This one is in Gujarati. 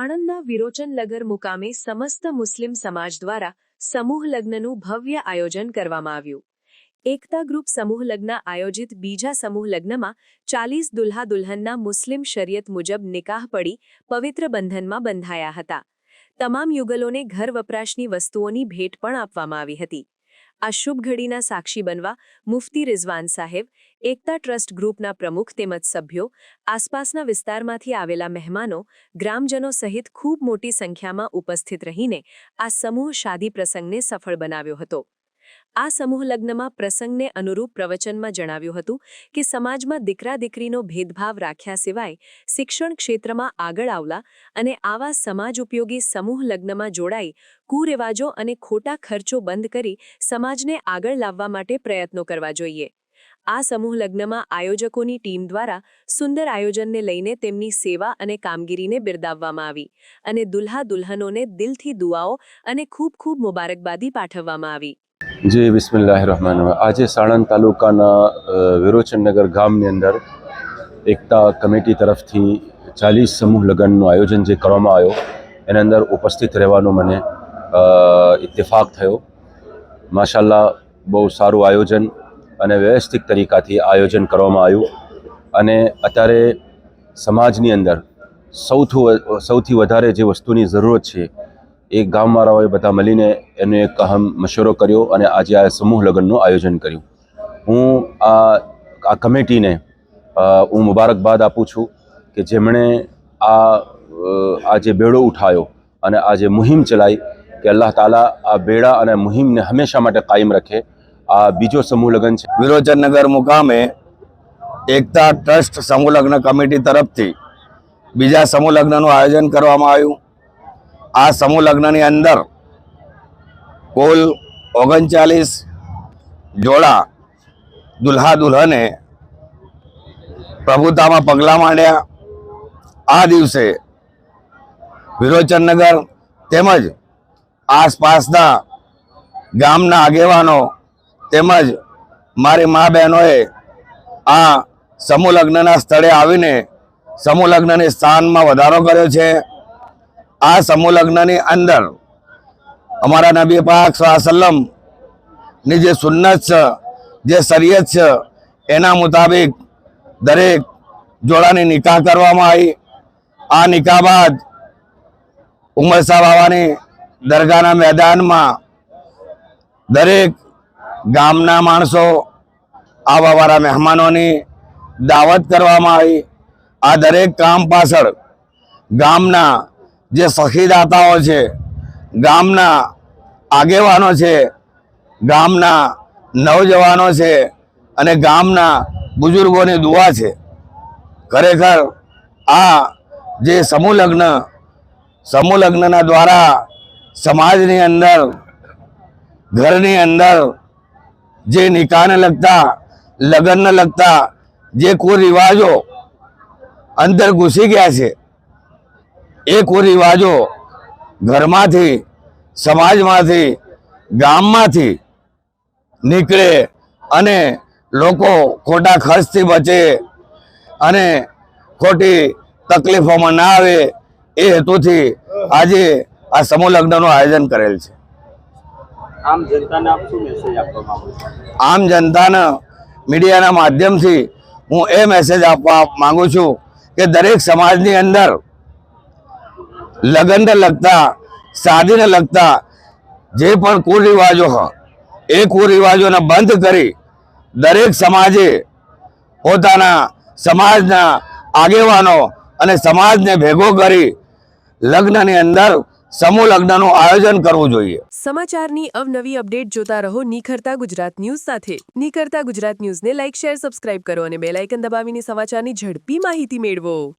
સાણંદના વિરોચનનગર મુકામે સમસ્ત મુસ્લિમ સમાજ દ્વારા સમૂહ લગ્નનું ભવ્ય આયોજન કરવામાં આવ્યું. એકતા ગ્રુપ સમૂહ લગ્ન આયોજિત બીજા સમૂહ લગ્નમાં ચાલીસ દુલ્હા દુલ્હનના મુસ્લિમ શરિયત મુજબ નિકાહ પડી પવિત્ર બંધનમાં બંધાયા હતા. તમામ યુગલોને ઘર વપરાશની વસ્તુઓની ભેટ પણ આપવામાં આવી હતી. આ શુભ ઘડીના સાક્ષી બનવા મુફતી રિઝવાન સાહેબ, એકતા ટ્રસ્ટ ગ્રુપના પ્રમુખ તેમજ સભ્યો, આસપાસના વિસ્તારમાંથી આવેલા મહેમાનો, ગ્રામજનો સહિત ખૂબ મોટી સંખ્યામાં ઉપસ્થિત રહીને આ સમૂહ શાદી પ્રસંગને સફળ બનાવ્યો હતો. આ સમૂહ લગ્નમાં પ્રસંગને અનુરૂપ પ્રવચનમાં જણાવ્યું હતું કે સમાજમાં દીકરા દીકરીનો ભેદભાવ રાખ્યા સિવાય શિક્ષણ ક્ષેત્રમાં આગળ આવલા અને આવા સમાજ ઉપયોગી સમૂહ લગ્નમાં જોડાઈ કુરિવાજો અને ખોટા ખર્ચો બંધ કરી સમાજને આગળ લાવવા માટે પ્રયત્નો કરવા જોઈએ. આ સમૂહ લગ્નમાં આયોજકોની ટીમ દ્વારા સુંદર આયોજનને લઈને તેમની સેવા અને કામગીરીને બિરદાવવામાં આવી અને દુલ્હા દુલ્હનોને દિલથી દુઆઓ અને ખૂબ ખૂબ મુબારકબાદી પાઠવવામાં આવી. જી બિસ્મિલ્લાહ રહમાન આજે સાણંદ તાલુકાના વિરોચનનગર ગામની અંદર એકતા કમિટી તરફથી ચાલીસ સમૂહ લગ્નનું આયોજન જે કરવામાં આવ્યો, એના અંદર ઉપસ્થિત રહેવાનો મને ઇત્તેફાક થયો. માશાલ્લાહ, બહુ સારું આયોજન અને વ્યવસ્થિત તરીકાથી આયોજન કરવામાં આવ્યું. અને અત્યારે સમાજની અંદર સૌથી સૌથી વધારે જે વસ્તુની જરૂરત છે એ ગામવાળાઓએ બધા મળીને એનો એક અહમ મશવરો કર્યો અને આજે આ સમૂહ લગ્નનું આયોજન કર્યું. હું આ આ કમિટીને હું મુબારકબાદ આપું છું કે જેમણે આ આ જે બેડો ઉઠાયો અને આ જે મુહિમ ચલાવી કે અલ્લાહ તાલા આ બેડા અને મુહિમને હંમેશા માટે કાયમ રાખે. આ બીજો સમૂહ લગ્ન છે. વિરોચનનગર મુકામે એકતા ટ્રસ્ટ સમૂહ લગ્ન કમિટી તરફથી બીજા સમૂહ લગ્નનું આયોજન કરવામાં આવ્યું. આ સમૂહ લગ્નની અંદર કુલ ઓગણચાલીસ જોડા દુલ્હા દુલ્હને પ્રભુતામાં પગલાં માંડ્યા. આ દિવસે વિરોચનનગર તેમજ આસપાસના ગામના આગેવાનો તેમજ મારી મા બહેનોએ આ સમૂહ લગ્નના સ્થળે આવીને સમૂહ લગ્નની સ્થાનમાં વધારો કર્યો છે. આ સમૂહ લગ્નની અંદર અમારા નબી પાક સલ્લમ જે સુન્નત છે, જે શરીયત છે, એના મુતાબિક દરેક જોડાની નિકાહ કરવામાં આવી. આ નિકાહ બાદ ઉમર શાહ બાવાની દરગાહના મેદાનમાં દરેક ગામના માણસો આવવાવાળા મહેમાનોની દાવત કરવામાં આવી. આ દરેક કામ પાછળ ગામના જે સખીદાતાઓ છે, ગામના આગેવાનો છે, ગામના નવજવાનો છે અને ગામના બુઝુર્ગોની દુઆ છે. ખરેખર આ જે સમૂહ લગ્ન સમૂહ લગ્નના દ્વારા સમાજની અંદર, ઘરની અંદર જે નિકાહને લગતા, લગ્નને લગતા જે કુરિવાજો અંદર ઘૂસી ગયા છે એ કુરિવાજો ઘરમાંથી સમાજમાંથી ગામમાંથી નીકળે અને લોકો ખોટા ખર્ચથી બચે અને ખોટી તકલીફોમાં ના આવે એ હેતુથી આજે આ સમૂહ લગ્નનું આયોજન કરેલ છે. આમ જનતાને મીડિયાના માધ્યમથી હું એ મેસેજ આપવા માગું છું કે દરેક સમાજની અંદર લગ્નને લગતા શાદીને લગતા, જે પણ કુરિવાજો હોય એ કુરિવાજોને બંધ કરી દરેક સમાજે પોતાના સમાજના આગેવાનો અને સમાજને ભેગો કરી લગ્નની અંદર સમૂહ લગ્નનું આયોજન કરવું જોઈએ. સમાચારની અવનવી અપડેટ જોતા રહો નિખરતા ગુજરાત ન્યૂઝ સાથે. નિખરતા ગુજરાત ન્યૂઝને લાઇક શેર, સબસ્ક્રાઇબ કરો અને બેલ આઇકન દબાવીને સમાચારની ઝડપી માહિતી મેળવો.